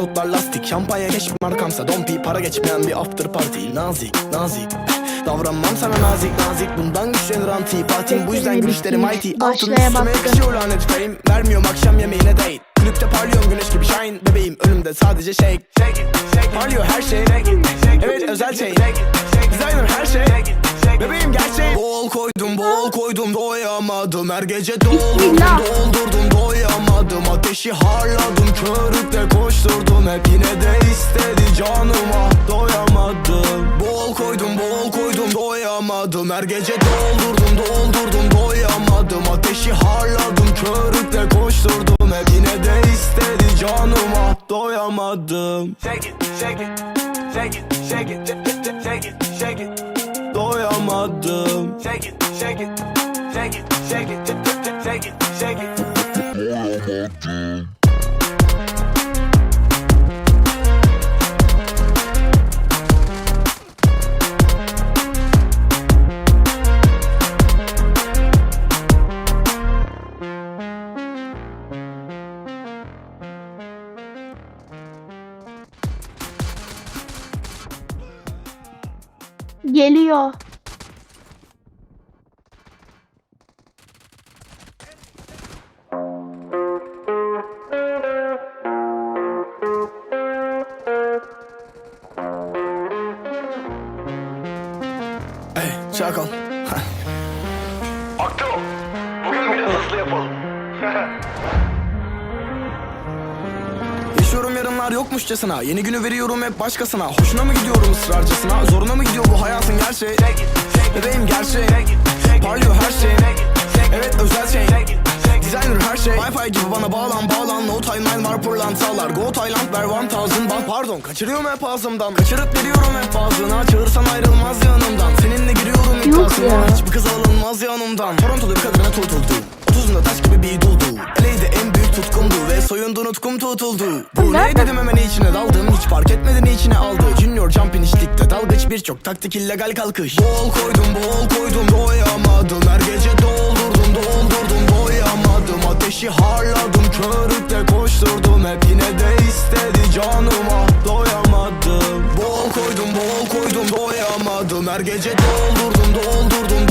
banknotlar lastik Şampanya keş markamsa dompi Para geçmeyen bir after party. Nazik nazik. Davranmam sana nazik nazik. Bundan güçlenir antipatim Bu yüzden gülüşlerim mighty. Altın üstüme yakışıyor lanet fame Vermiyorum akşam yemeğine date. Kulüpte parlıyorum güneş gibi shine. Bebeğim önümde sadece shake. Parlıyor her şey. Evet özel şey. Designer her şey Bebeğim gerçek Bol koydum bol koydum doyamadım. Her gece doldurdum doldurdum doyamadım. Ateşi harladım körükle koşturdum. Hep yine de istedi canıma. Doyamadım. Bol koydum bol koydum doyamadım. Her gece doldurdum doldurdum doyamadım. Ateşi harladım körükle koşturdum. Hep yine de istedi canıma. Doyamadım. Shake it, shake it, shake it, shake it, shake it, shake it, Doyamadım shake it, shake it, shake it, shake it, shake it, shake it. Geliyor. Yokmuşçasına Yeni günü veriyorum hep başkasına. Hoşuna mı gidiyorum ısrarcasına Zoruna mı gidiyor bu hayatın gerçeği? Bebeğim gerçeği. Parlıyor her şey. Evet özel şey. Designer her şey. Wi-Fi gibi bana bağlan bağlan. No timeline var pırlantalar Go Tayland ver one thousand bak. Pardon kaçırıyorum hep ağzımdan. Kaçırıp veriyorum hep ağzına. Çağırsan ayrılmaz yanımdan. Seninle giriyorum iddiasına. Hiçbir kız alınmaz yanımdan. Torontolu bir kadına tutuldu Otuzunda taş gibi bir duldu. Eleydi en büyük tutkumdu Ve soyundu nutkum tutuldu. Bu ne dedim hemen içine daldım Hiç fark etmedin içine aldı. Junior jumping işlikte dalgıç birçok taktik illegal kalkış. Bol koydum bol koydum doyamadım. Her gece doldurdum doldurdum doyamadım. Ateşi harladım körükle koşturdum. Hep yine de istedi canıma doyamadım. Bol koydum bol koydum doyamadım. Her gece doldurdum doldurdum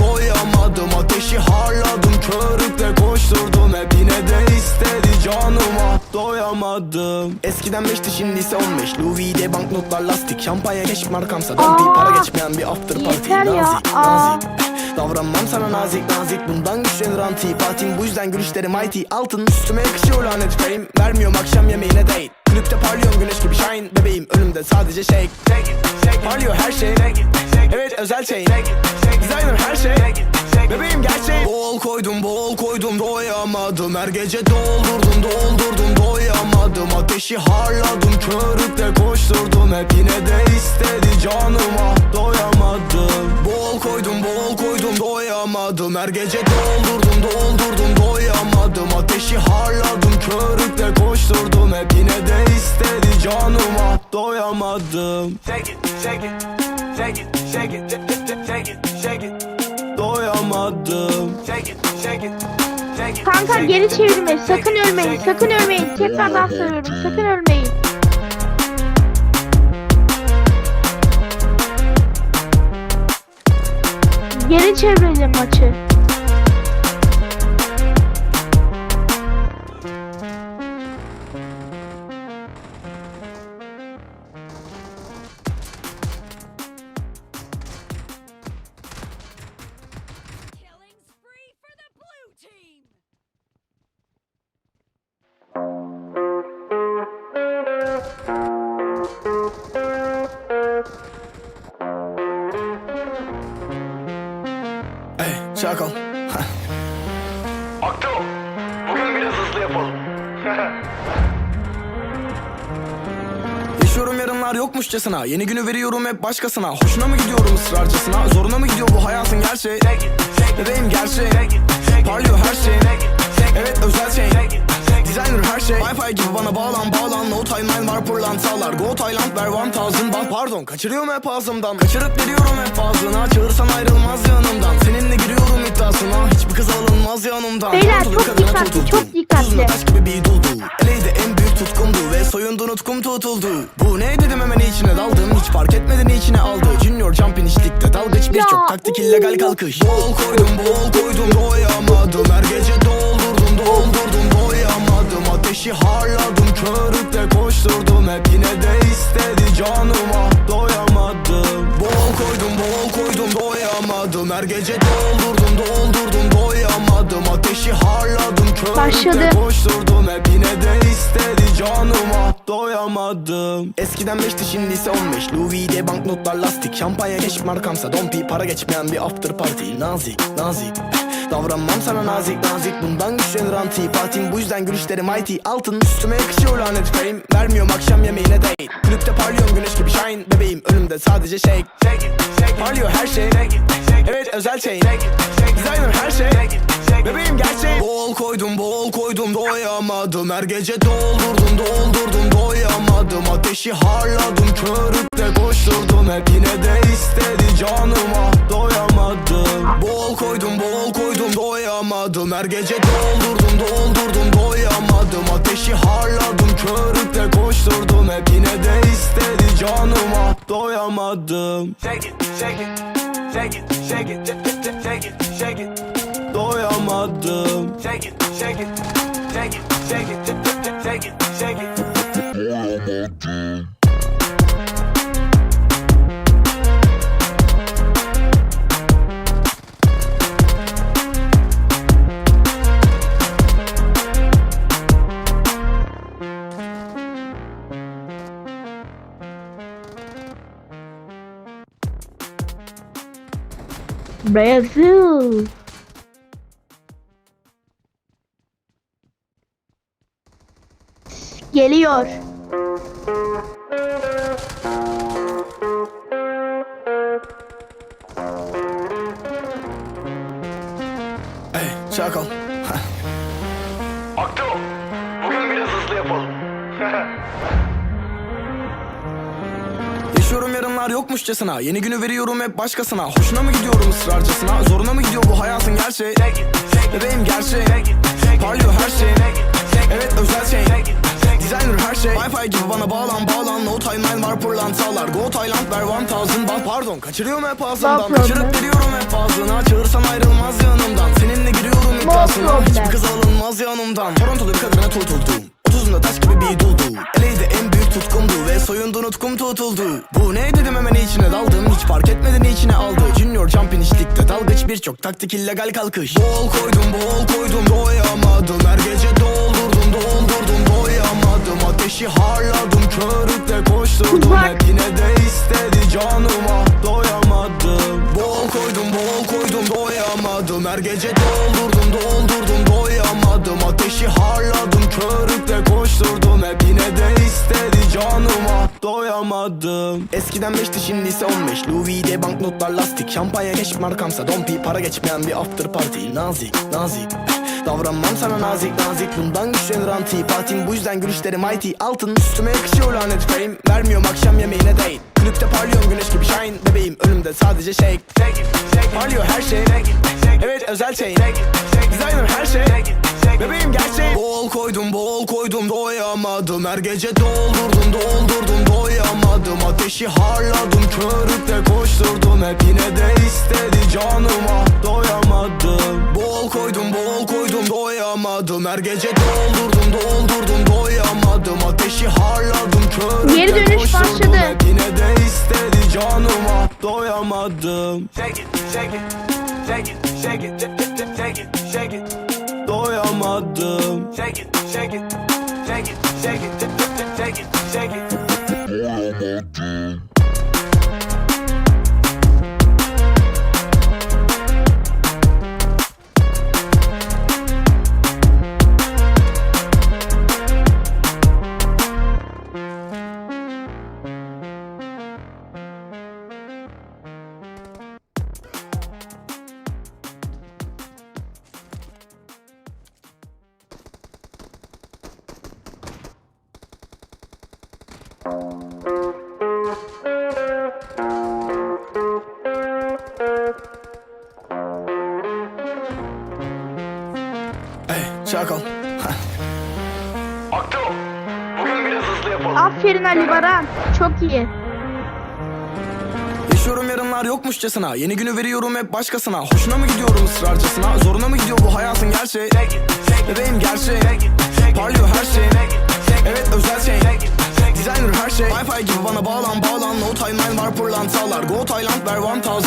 Ateşi harladım körükle koşturdum. Hep yine de istedi canıma. Doyamadım. Eskiden beşti şimdi ise 15 Louis V de banknotlar lastik. Şampanya keş markamsa Aa! para geçmeyen bir after party. Yeter ya, Nazik nazik. Davranmam sana nazik nazik. Bundan güçlenir antipatim Bu yüzden gülüşlerim mighty. Altın üstüme yakışıyor lanet fame Vermiyorum akşam yemeğine date Kulüpte parlıyorum güneş gibi shine. Bebeğim önümde sadece shake. Shake it, shake it, Parlıyor her şey. Shake it, shake it, Evet özel şey. shake it, shake it, Designer her şey it. Bebeğim gerçek Bol koydum bol koydum doyamadım. Her gece doldurdum doldurdum doyamadım. Ateşi harladım körükle koşturdum. Hep yine de istedi canıma doyamadım. Bol koydum bol koydum doyamadım. Her gece doldurdum doldurdum doyamadım. Ateşi harladım körükle koşturdum. Hep yine de istedi canıma doyamadım. Shake it, shake it, shake it, shake it, shake it, shake it, İt. Kanka geri çevirme. Sakın ölmeyin. Sakın ölmeyin. Tekrardan söylüyorum. Sakın ölmeyin. Geri çevirelim maçı. Yarınlar yokmuşçasına. Yeni günü veriyorum hep başkasına. Hoşuna mı gidiyorum ısrarcasına Zoruna mı gidiyor bu hayatın gerçeği? Bebeğim gerçeği. Parlıyor her şey. Evet özel şey Designer her şey. Wi-Fi gibi bana bağlan bağlan. No timeline var pırlantalar Go Thailand ver 1000 bak. Pardon kaçırıyorum hep ağzımdan. Kaçırıp veriyorum hep fazlına. Çağırsan ayrılmaz yanımdan. Seninle giriyorum iddiasına. Hiçbir kız alınmaz yanımdan. Beyler, çok dikkatli, çok dikkatli. Taş gibi bir duldu. Eleydi en büyük tutkumdu Ve soyundu nutkum tutuldu. Bu ne dedim hemen içine daldım. Hiç fark etmeden içine aldı. Junior jumping işlikte dalgıç birçok taktik illegal kalkış. Bol koydum bol koydum doyamadım. Her gece doldurdum doldurdum Ateşi harladım körükle koşturdum. Hep yine de istedi canıma. Doyamadım. Bol koydum bol koydum doyamadım. Her gece doldurdum doldurdum doyamadım. Ateşi harladım körükle Başladı. koşturdum. Hep yine de istedi canıma. Doyamadım. Eskiden 5'ti şimdi ise 15 Louis V banknotlar lastik. Şampanya keşif markamsa Dompi Para geçmeyen bir after party. Nazik nazik Davranmam sana nazik nazik. Bundan güçlenir antipatim Bu yüzden gülüşlerim mighty Altın üstüme yakışıyor lanet fame Vermiyorum akşam yemeğine date Kulüpte parlıyorum güneş gibi shine. Bebeğim önümde sadece shake. İt, it, Parlıyor her şey. İt, it, Evet özel chain. İt, it, Designer her şey. İt, it. Bebeğim gerçeği Bol koydum bol koydum doyamadım. Her gece doldurdum doldurdum doyamadım. Ateşi harladım körükle koşturdum. Hep yine de istedi canıma doyamadım. Bol koydum bol koydum doyamadım Her gece doldurdum doldurdum doyamadım. Ateşi harladım körükle koşturdum. Hep yine de istedi canıma. Doyamadım. Shake it, shake it, shake it, shake it, shake it, shake it, Doyamadım. Shake it, shake it, shake it, shake it, shake it, shake it. Brazil. Geliyor. Ey çakal yarınlar yokmuşçasına Yeni günü veriyorum hep başkasına. Hoşuna mı gidiyorum ısrarcasına Zoruna mı gidiyor bu hayatın gerçeği? Bebeğim gerçeği. Parlıyor her şey. Evet özel şey. Designer her şey. Wi-Fi gibi bana bağlan bağlan. No timeline var pırlantalar Go Thailand ver 1000 bak Pardon kaçırıyorum hep ağzımdan. Kaçırıp veriyorum hep ağzına. Çağırsan ayrılmaz yanımdan. Seninle giriyorum iddiasına. Hiçbir kız alınmaz yanımdan. Torontolu bir kadına tutuldum Otuzunda taş gibi bir duldu Eleydi en büyük tutkumdu Ve soyundu nutkum tutuldu. Bu ne dedim hemen içine daldım Hiç fark etmeden içine aldı. Junior jumping işlikte dalgıç birçok taktik illegal kalkış. Bol koydum bol koydum doyamadım. Her gece doldurdum doldurdum doyamadım. Ateşi harladım körükle koşturdum. Hep yine de istedi canıma doyamadım. Bol koydum bol koydum doyamadım. Her gece doldurdum doldurdum doyamadım. Ateşi harladım körükle canıma doyamadım. Eskiden 5'ti şimdi ise 15 Louis V banknotlar lastik. Şampanya keşif markamsa Dompi Para geçmeyen bir after party. Nazik nazik. Davranmam sana nazik nazik. Bundan güçlenir antipatim Bu yüzden gülüşlerim mighty. Altın üstüme yakışıyor lanet fame Vermiyorum akşam yemeğine date Kulüpte parlıyorum güneş gibi shine. Bebeğim önümde sadece shake. İt, it, Parlıyor her şey. İt, it, Evet özel it, it, Designer her şey Bebeğim gerçeği Bol koydum bol koydum doyamadım. Her gece doldurdum doldurdum doyamadım. Ateşi harladım körükle koşturdum. Hep yine de istedi canıma doyamadım. Bol koydum bol koydum doyamadım. Her gece doldurdum doldurdum doyamadım. Ateşi harladım körükle Geri dönüş koşturdum. Başladı. Hep yine de istedi canıma doyamadım. Shake it, shake it, shake it, shake it, shake it, shake it, shake it, çakal. Akto. Bugün biraz hızlı yapalım. Aferin Ali Baran. Çok iyi. Yaşıyorum yarınlar yokmuşçasına Yeni günü veriyorum hep başkasına Hoşuna mı gidiyorum ısrarcasına Zoruna mı gidiyor bu hayatın gerçeği Bebeğim gerçeği Parlıyor her şey Evet özel şey it. Designer her şey. Wi-Fi gibi bana bağlan bağlan. No timeline var pırlantalar Go Thailand ver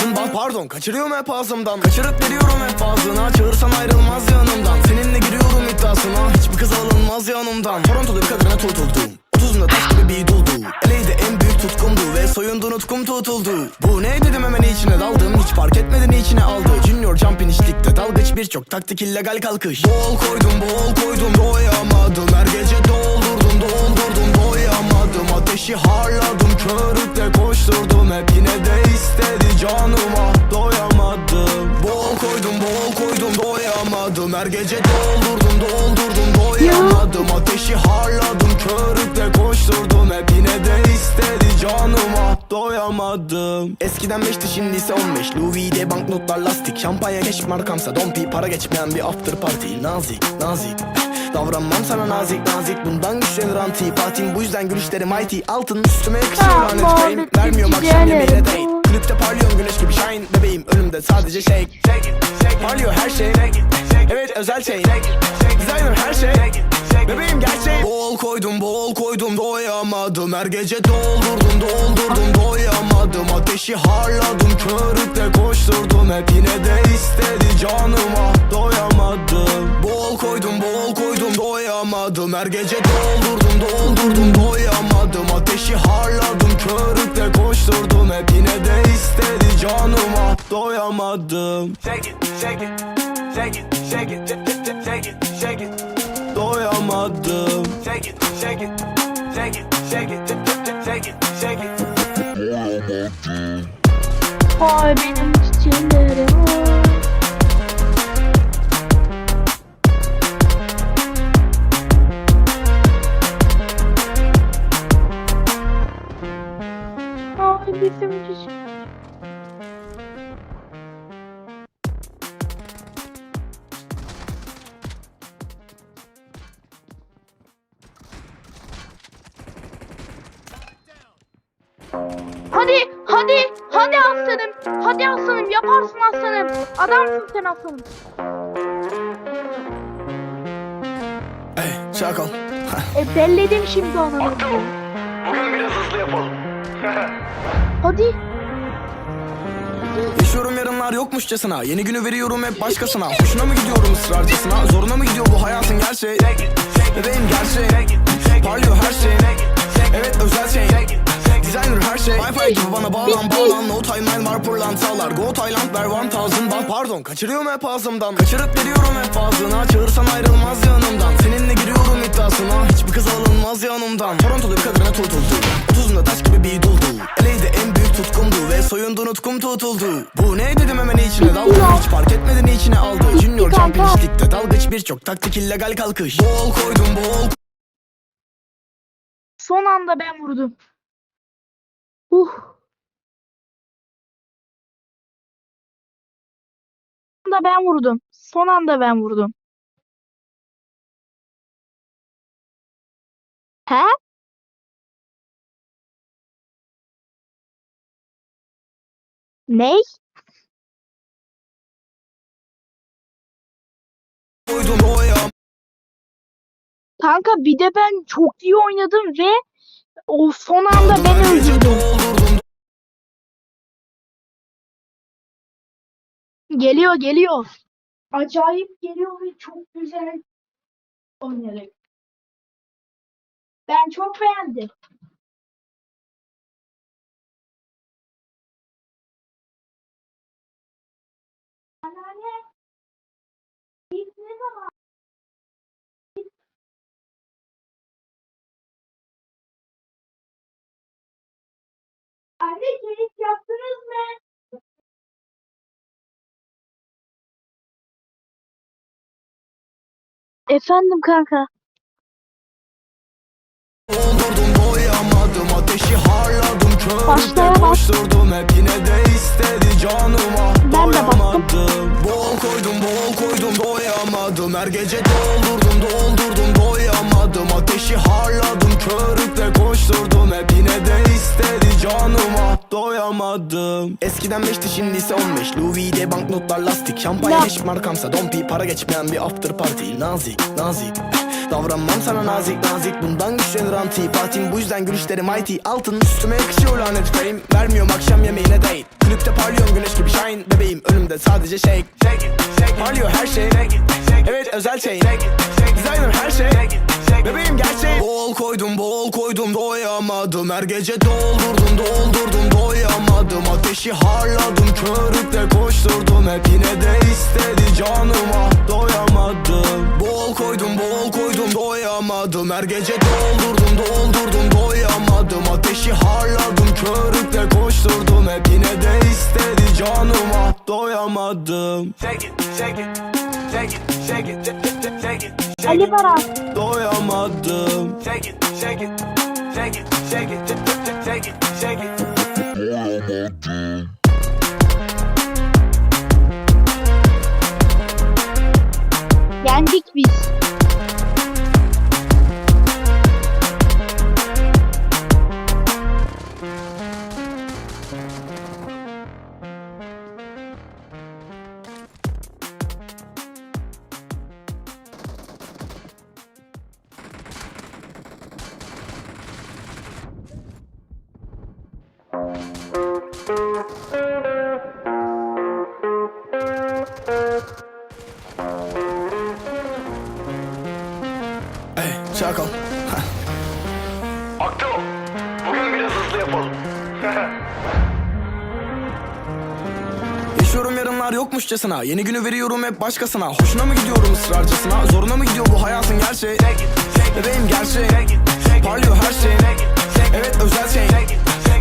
1000 baht. Pardon kaçırıyorum hep ağzımdan. Kaçırıp veriyorum hep fazlına. Çağırsan ayrılmaz yanımdan. Seninle giriyorum iddiasına. Hiçbir kız alınmaz yanımdan. Toronto'da bir kadına tutuldum Otuzunda taş gibi bir duldu Eleydi en büyük tutkumdu Ve soyundu nutkum tutuldu. Bu ne dedim hemen içine daldım Hiç fark etmeden içine aldı. Junior jump inişlikte dalgıç birçok taktik illegal kalkış. Bol koydum bol koydum doyamadım Her gece doldurdum doldurdum doyamadım Ateşi harladım körükle koşturdum. Hep yine de istedi canıma doyamadım. Bol koydum bol koydum doyamadım Her gece doldurdum doldurdum doyamadım Ateşi harladım körükle koşturdum Hep yine de istedi canıma. Doyamadım. Eskiden 5'ti şimdi ise 15 Louis V banknotlar lastik. Şampanya keşif markamsa dompi Para geçmeyen bir after party. Nazik nazik. Davranmam sana nazik nazik. Bundan güçlenir antipatim Bu yüzden gülüşlerim mighty. Altın üstüme yakışıyor lanet fame Vermiyorum akşam yemeğine date Klipte parlıyorsun güneş gibi shine Bebeğim. Önümde sadece shake. İt, it, Parlıyor her şey. İt, it, Evet özel şey. it, it, Designer her şey it. Bebeğim gerçeği Bol koydum bol koydum doyamadım. Her gece doldurdum doldurdum doyamadım. Ateşi harladım körükle koşturdum. Hep yine de istedi canıma doyamadım. Bol koydum bol koydum doyamadım. Her gece doldurdum doldurdum doyamadım. Ateşi harladım körükle koşturdum. Hep yine de istedi canıma doyamadım. Shake it, shake it, shake it, shake it, shake it, shake it, shake it, shake it, shake it. Ay benim çiçeklerim. Hadi, hadi, aslanım. Hadi aslanım, yaparsın aslanım. Adamsın sen aslanım. Ey çakal E belledim şimdi onu. Akto. Bugün biraz hızlı yapalım. Hadi. Yaşıyorum yarınlar yokmuşçasına Yeni günü veriyorum hep başkasına Hoşuna mı gidiyorum ısrarcasına Zoruna mı gidiyor bu hayatın gerçeği Bebeğim gerçeği Parlıyor her şey Evet özel şey Designer her şey. Wi-Fi gibi bana bağlan bağlan. No timeline var pırlantalar. Go Thailand ver 1000 baht Pardon kaçırıyorum hep ağzımdan. Kaçırıp veriyorum hep fazlına Çağırsan ayrılmaz yanımdan. Seninle giriyorum iddiasına. Hiçbir kız alınmaz yanımdan. Toronto'da bir kadına tutuldu Otuzunda taş gibi bir duldu Eleydi en büyük tutkumdu Ve soyundu nutkum tutuldu. Bu ne dedim hemen içine daldım Hiç fark etmeden içine aldı. Junior inişlikte dalgıç birçok Taktik illegal kalkış. Bol koydum bol Son anda ben vurdum. Uh. Anda ben vurdum. Son anda ben vurdum. He? Ney? Kanka bir de ben çok iyi oynadım ve o son anda ben öldürdüm. Geliyor geliyor. Acayip geliyor ve çok güzel oynadık. Ben çok beğendim. Anne kek yaptınız mı? Efendim kanka. Doldurdum doyamadım Başlaya körükle bak. koşturdum hep yine de istedi canıma. Ben de baktım. Bol koydum bol koydum doyamadım. Her gece doldurdum doldurdum doyamadım. Ateşi harladım körükle koşturdum. Hep yine de istedi canıma. Doyamadım. Eskiden beşti şimdi ise 15 Louis V banknotlar lastik. Şampanya Ya. eşik markamsa Dompi para geçmeyen bir after party. Nazik nazik Davranmam sana nazik nazik. Bundan güçlenir antipatim Bu yüzden gülüşlerim mighty. Altın üstüme yakışıyor lanet. Fame Vermiyorum akşam yemeğine date Klipte parlıyorum güneş gibi shine. Bebeğim önümde sadece shake. Shake it, shake it, Parlıyor her şey. Evet özel şey. Designer her şey. Bebeğim gerçeği. Bol koydum bol koydum doyamadım. Her gece doldurdum doldurdum doyamadım. Ateşi harladım körükle koşturdum. Hep yine de istedi canıma. Doyamadım. Bol koydum bol koydum doyamadım. Her gece doldurdum doldurdum doyamadım Ateşi harladım körükle koşturdum Hep yine de istedi canıma doyamadım Shake it, shake it, shake it, shake it, shake it, shake Ali Baran. Doyamadım shake it, shake it, shake it, shake it, shake it, shake it. Yendik yokmuşçasına Yeni günü veriyorum hep başkasına. Hoşuna mı gidiyorum ısrarcasına Zoruna mı gidiyor bu hayatın gerçeği? Bebeğim gerçeği. Parlıyor her şey. Evet özel şey.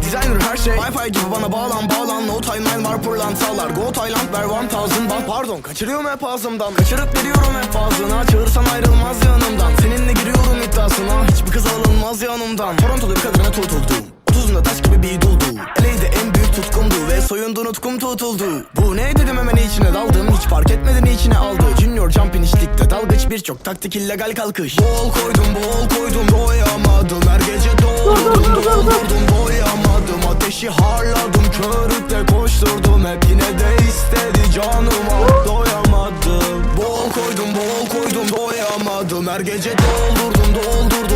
Designer her şey. Wi-Fi gibi bana bağlan bağlan. No timeline var pırlantalar Go Thailand ver one thousand baht. Pardon kaçırıyorum hep ağzımdan. Kaçırıp veriyorum hep ağzına Çağırsan ayrılmaz yanımdan. Seninle giriyorum iddiasına. Hiçbir kız alınmaz yanımdan. Torontolu bir kadına tutuldum Otuzunda taş gibi bir duldu. Eleydi en büyük tutkumdu Ve soyundu nutkum tutuldu. Bu ne dedim hemen içine daldım. Hiç fark etmeden içine aldı. Junior jumping işlikte dalgıç birçok taktik illegal kalkış. Bol koydum bol koydum doyamadım Her gece doldurdum doldurdum doyamadım. Ateşi harladım körükle koşturdum. Hep yine de istedi canıma doyamadım. Bol koydum bol koydum doyamadım. Her gece doldurdum doldurdum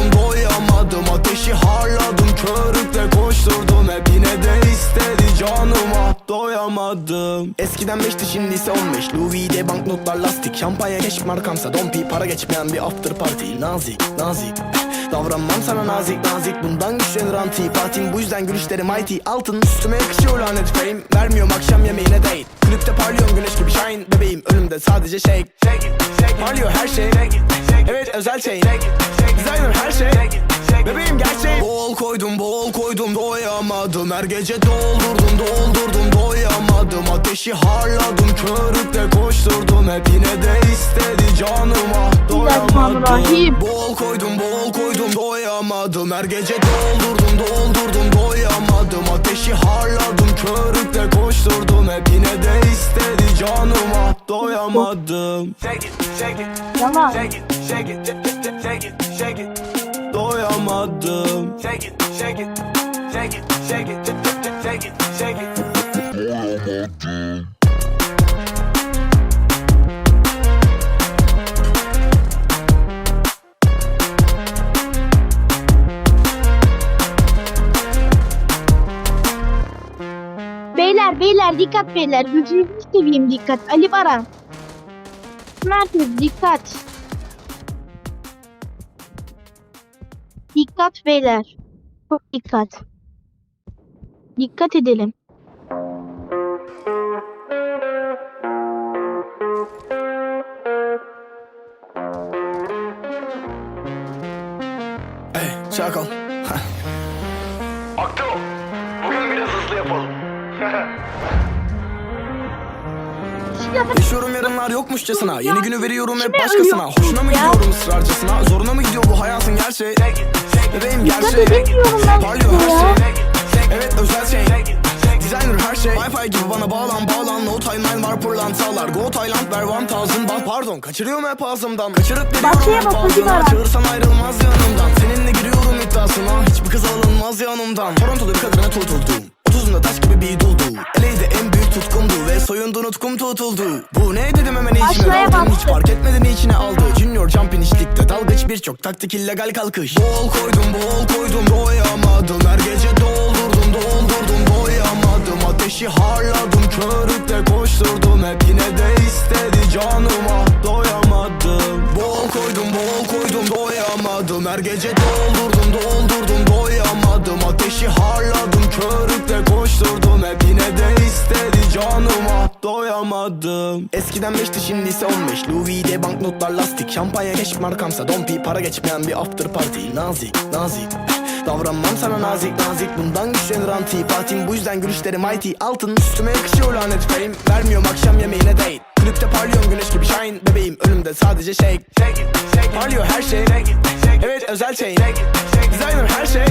doyamadım Ateşi harladım körükle koşturdum. Hep yine de istedi canıma. Doyamadım. Eskiden beşti şimdi ise 15 Louis V banknotlar lastik. Şampanya keşif markamsa Dompi para geçmeyen bir after party. Nazik nazik. Davranmam sana nazik nazik. Bundan güçlenir antipatim Bu yüzden gülüşlerim mighty. Altın üstüme yakışıyor lanet fame. Vermiyorum akşam yemeğine date. Klipte parlıyorum güneş gibi shine. Bebeğim önümde sadece shake Shake. it, it, Parlıyor her şey Evet özel şey. Designer her şey. Bebeğim gerçeği Bol koydum bol koydum doyamadım. Her gece doldurdum doldurdum doyamadım. Ateşi harladım körükle koşturdum. Hep yine de istedi canıma doyamadım. Bol koydum bol koydum doyamadım. Her gece doldurdum doldurdum doyamadım. Ateşi harladım körükle koşturdum. Hep yine de istedi canıma doyamadım Shake it, shake it, Yalan. shake it, shake it, shake it, shake it, Doyamadım shake it, shake it, shake it, shake it, shake it, shake it. Beyler beyler dikkat beyler. Gözünüzü seveyim dikkat. Ali Baran. Merkez dikkat. Dikkat beyler. Çok dikkat. Dikkat edelim. yokmuşçasına Yeni günü veriyorum hep başkasına. Hoşuna mı gidiyorum ısrarcısına? Zoruna mı gidiyor bu hayatın gerçeği? Bebeğim gerçeği. Parlıyor her şey. Evet özel şey. Designer her şey. Wi-Fi gibi bana bağlan bağlan. No timeline var pırlantalar Go Tayland ver 1000 Bak pardon kaçırıyorum hep ağzımdan? Kaçırıp veriyorum hep ağzına. Çağırsan ayrılmaz yanımdan. Seninle giriyorum iddiasına. Hiçbir kız alınmaz yanımdan. Torontolu bir kadına tutuldum. Otuzunda taş gibi bir duldu. Eleydi en büyük tutkumdu Ve soyundu nutkum tutuldu. Bu ne dedim hemen Aşağıya daldım Hiç fark etmeden içine aldı. Junior Jumpin işlikte dalgıç birçok taktik illegal kalkış. Bol koydum bol koydum doyamadım Her gece doldurdum doldurdum doyamadım Ateşi harladım körükle koşturdum. Hep yine de istedi canıma doyamadım. Bol koydum bol koydum doyamadım Her gece doldurdum doldurdum doyamadım Ateşi harladım körükle koşturdum. Hep yine de istedi canıma. Doyamadım. Eskiden 5'ti şimdi ise 15 Louis V banknotlar lastik. Şampanya keşk markamsa Dompi para geçmeyen bir after party. Nazik nazik. Davranmam sana nazik nazik. Bundan güçlenir antipatim Bu yüzden gülüşlerim mighty. Altın üstüme yakışıyor lanet fame Vermiyorum akşam yemeğine date Klipte parlıyorum güneş gibi shine. Bebeğim önümde sadece shake. Shake shake Parlıyor her şey. Shake shake Evet özel şey. Shake it, Designer her şey.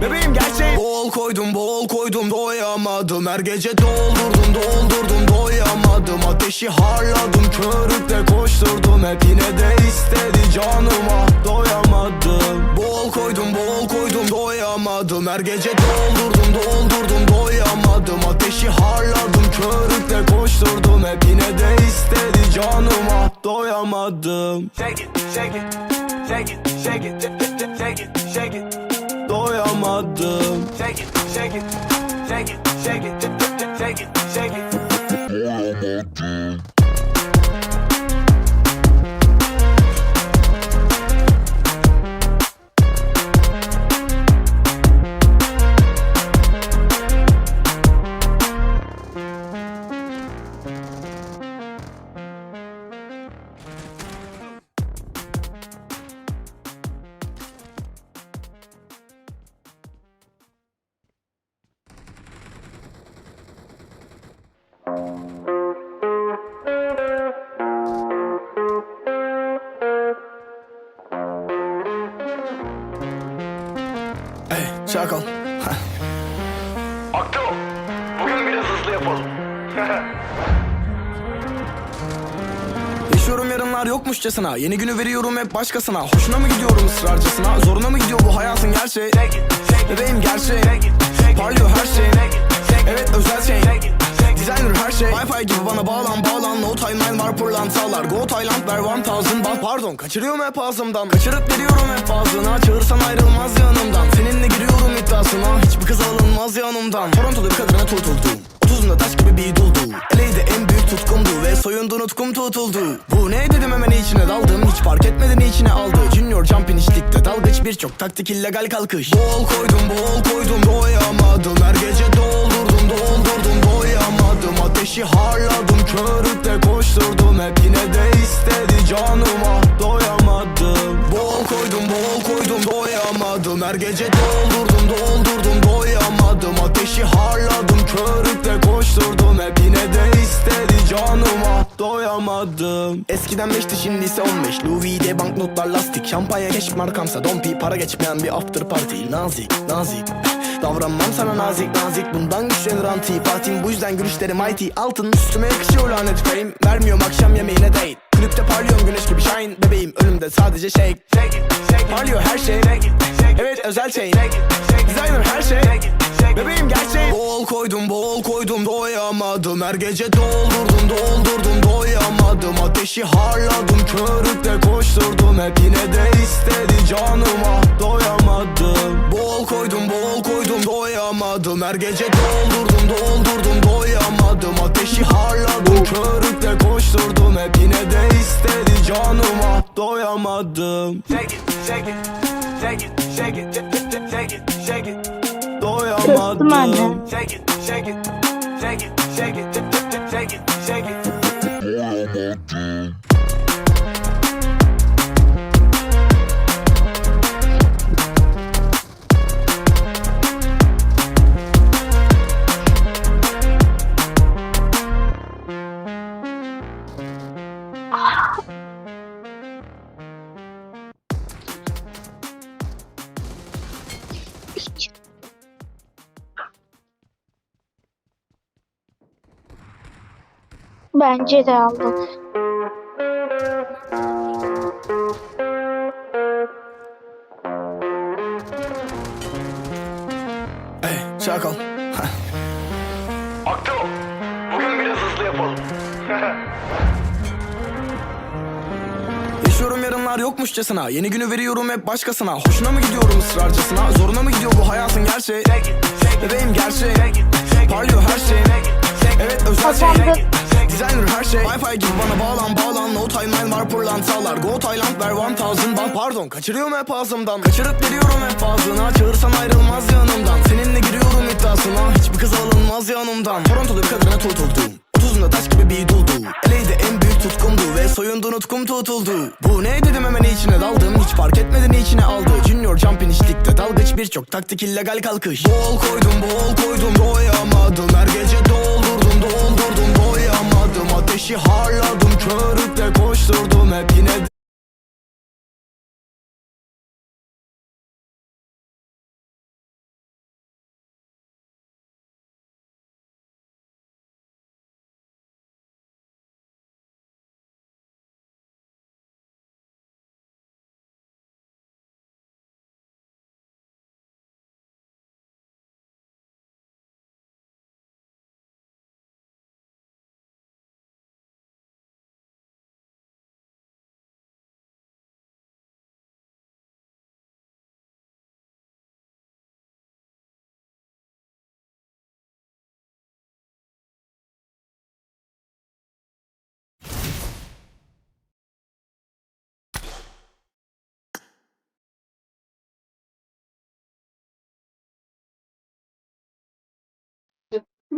Bebeğim gerçeği Bol koydum bol koydum doyamadım. Her gece doldurdum doldurdum doyamadım. Ateşi harladım körükle koşturdum. Hep yine de istedi canıma. Doyamadım. Bol koydum bol koydum doyamadım. Her gece doldurdum doldurdum doyamadım Ateşi harladım körükle koşturdum Hep yine de istedi canıma. Doyamadım. Shake it, shake it, shake it, shake it, shake it, shake it, Doyamadım. Shake it, shake it, shake it, shake it, shake it, shake it. Ey yokmuşçasına Yeni günü veriyorum hep başkasına. Hoşuna mı gidiyorum ısrarcasına Zoruna mı gidiyor bu hayatın gerçeği? Bebeğim gerçeği. Parlıyor her şey. Evet özel şey. Designer her şey. Wi-Fi gibi bana bağlan bağlan. No timeline var pırlantalar Go Tayland ver 1000 baht Pardon kaçırıyorum hep ağzımdan. Kaçırıp veriyorum hep ağzına. Çağırsan ayrılmaz yanımdan. Seninle giriyorum iddiasına. Hiçbir kız alınmaz yanımdan. Toronto'da bir kadına tutuldum Otuzunda taş gibi bir duldu. Eleydi en büyük tutkumdu Ve soyundu nutkum tutuldu. Bu ne dedim hemen içine daldım. Hiç fark etmeden içine aldı. Junior Jumpin işlikte dalgıç birçok taktik illegal kalkış. Bol koydum bol koydum doyamadım Her gece doldurdum doldurdum doyamadım. Ateşi harladım körükle koşturdum. Hep yine de istedi canıma doyamadım. Bol koydum bol koydum doyamadım. Her gece doldurdum doldurdum doyamadım. Ateşi harladım körükle doyamadım Eskiden 5'ti şimdi ise 15 Louis V banknotlar lastik. Şampanya keşk markamsa Dompi para geçmeyen bir after party. Nazik nazik. Davranmam sana nazik nazik. Bundan güçlenir antipatim Bu yüzden gülüşlerim mighty. Altın üstüme yakışıyor lanet fame Vermiyorum akşam yemeğine date. Klipte parlıyorum güneş gibi shine. Bebeğim önümde sadece shake. İt, it, Parlıyor her şey. İt, it, Evet özel şey. İt, it, Designer her şey it, it. Bebeğim gerçeği Bol koydum bol koydum doyamadım. Her gece doldurdum doldurdum doyamadım. Ateşi harladım körükle koşturdum. Hep yine de istedi canıma. Doyamadım. Bol koydum bol koydum doyamadım. Her gece doldurdum doldurdum doyamadım. Ateşi harladım körükle koşturdum. Hep yine de istedi canıma. Doyamadım. Shake it, shake it, shake it, shake it, shake it, shake it, Kıstım anne. Doyamadım shake it, shake it, shake it, shake it, shake it, shake it. Bence de aldım. Ey çakal. Akto. Bugün biraz hızlı yapalım. Yaşıyorum yarınlar yokmuşçasına. Yeni günü veriyorum hep başkasına. Hoşuna mı gidiyorum ısrarcasına Zoruna mı gidiyor bu hayatın gerçeği? Bebeğim gerçeği. Parlıyor her şey. Evet özel şey Kazandık. Designer her şey. Wi-Fi gibi bana bağlan bağlan. No timeline var pırlantalar Go Thailand ver 1000 bak Pardon kaçırıyorum hep ağzımdan. Kaçırıp veriyorum hep ağzına. Çağırsan ayrılmaz yanımdan. Seninle giriyorum iddiasına. Hiçbir kız alınmaz yanımdan. Torontolu bir kadına tutuldum. Otuzunda taş gibi bir duldu Eleydi en büyük tutkumdu Ve soyundu nutkum tutuldu. Bu ne dedim hemen içine daldım. Hiç fark etmeden içine aldı. Junior jumping içlikte dalgıç. Birçok taktik illegal kalkış. Bol koydum bol koydum. Doyamadım Her gece doyamadım Ateşi harladım körükle koşturdum hep yine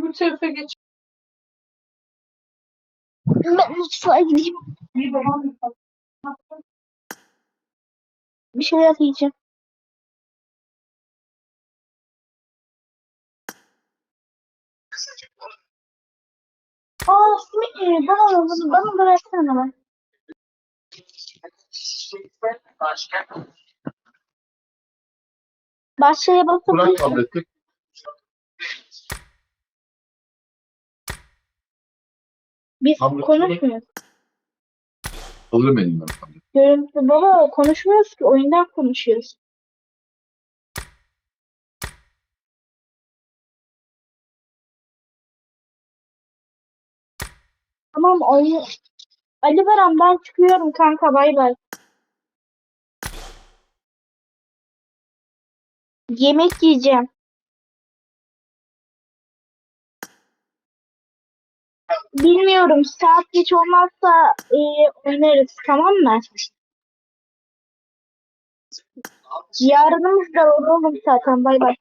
Bu tarafa geç. Ben mutfağa gideyim. Bir şeyler yiyeceğim. Aa, simit. Bana, bana, bana bıraksana ben. Başlığa Bırak basıp biz Tableti konuşmuyoruz. Alırım tableti. Görüntü baba konuşmuyoruz ki oyundan konuşuyoruz. Tamam oyun. Ali Baran ben çıkıyorum kanka bay bay. Yemek yiyeceğim. Bilmiyorum saat geç olmazsa e, oynarız tamam mı? Yarınımız da olur oğlum zaten bay bay.